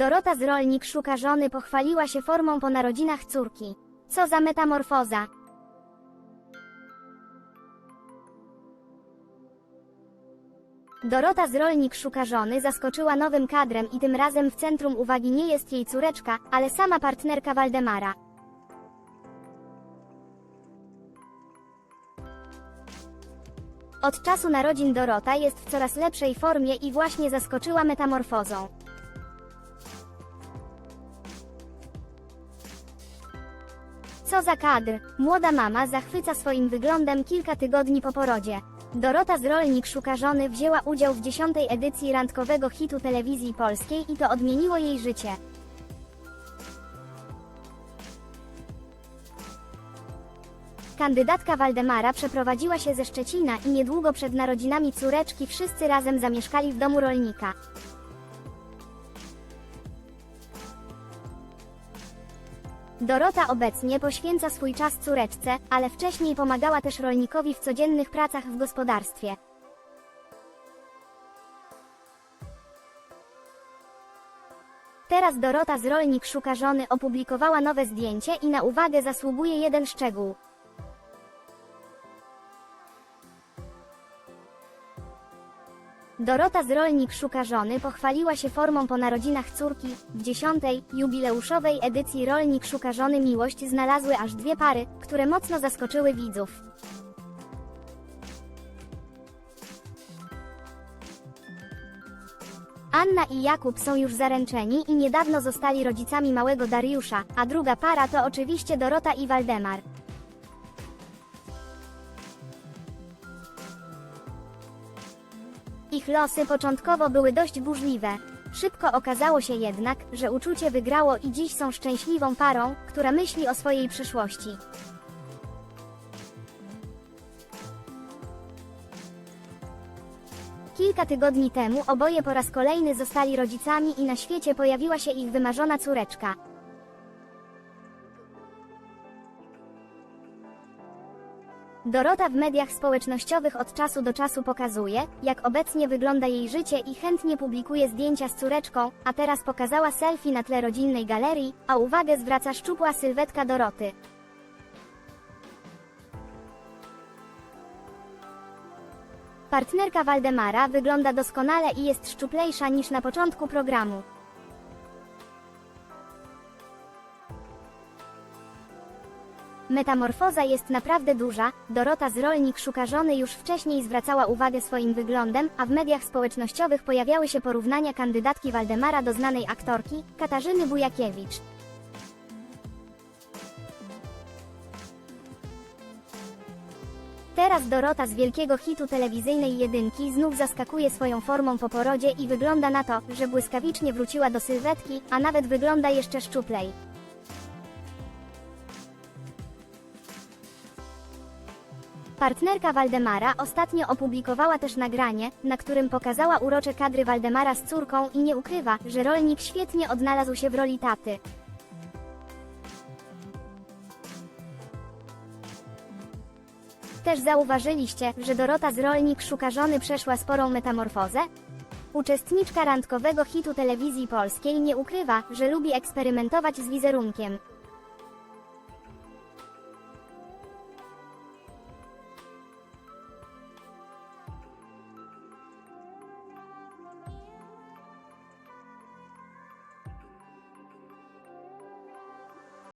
Dorota z Rolnik szuka żony pochwaliła się formą po narodzinach córki. Co za metamorfoza. Dorota z Rolnik szuka żony zaskoczyła nowym kadrem i tym razem w centrum uwagi nie jest jej córeczka, ale sama partnerka Waldemara. Od czasu narodzin Dorota jest w coraz lepszej formie i właśnie zaskoczyła metamorfozą. Co za kadr! Młoda mama zachwyca swoim wyglądem kilka tygodni po porodzie. Dorota z Rolnik szuka żony wzięła udział w dziesiątej edycji randkowego hitu telewizji polskiej i to odmieniło jej życie. Kandydatka Waldemara przeprowadziła się ze Szczecina i niedługo przed narodzinami córeczki wszyscy razem zamieszkali w domu rolnika. Dorota obecnie poświęca swój czas córeczce, ale wcześniej pomagała też rolnikowi w codziennych pracach w gospodarstwie. Teraz Dorota z Rolnik szuka żony opublikowała nowe zdjęcie i na uwagę zasługuje jeden szczegół. Dorota z Rolnik szuka żony pochwaliła się formą po narodzinach córki. W dziesiątej, jubileuszowej edycji Rolnik szuka żony miłość znalazły aż dwie pary, które mocno zaskoczyły widzów. Anna i Jakub są już zaręczeni i niedawno zostali rodzicami małego Dariusza, a druga para to oczywiście Dorota i Waldemar. Ich losy początkowo były dość burzliwe. Szybko okazało się jednak, że uczucie wygrało i dziś są szczęśliwą parą, która myśli o swojej przyszłości. Kilka tygodni temu oboje po raz kolejny zostali rodzicami i na świecie pojawiła się ich wymarzona córeczka. Dorota w mediach społecznościowych od czasu do czasu pokazuje, jak obecnie wygląda jej życie i chętnie publikuje zdjęcia z córeczką, a teraz pokazała selfie na tle rodzinnej galerii, a uwagę zwraca szczupła sylwetka Doroty. Partnerka Waldemara wygląda doskonale i jest szczuplejsza niż na początku programu. Metamorfoza jest naprawdę duża, Dorota z Rolnik szuka żony już wcześniej zwracała uwagę swoim wyglądem, a w mediach społecznościowych pojawiały się porównania kandydatki Waldemara do znanej aktorki, Katarzyny Bujakiewicz. Teraz Dorota z wielkiego hitu telewizyjnej jedynki znów zaskakuje swoją formą po porodzie i wygląda na to, że błyskawicznie wróciła do sylwetki, a nawet wygląda jeszcze szczuplej. Partnerka Waldemara ostatnio opublikowała też nagranie, na którym pokazała urocze kadry Waldemara z córką i nie ukrywa, że rolnik świetnie odnalazł się w roli taty. Też zauważyliście, że Dorota z Rolnik szuka żony przeszła sporą metamorfozę? Uczestniczka randkowego hitu telewizji polskiej nie ukrywa, że lubi eksperymentować z wizerunkiem.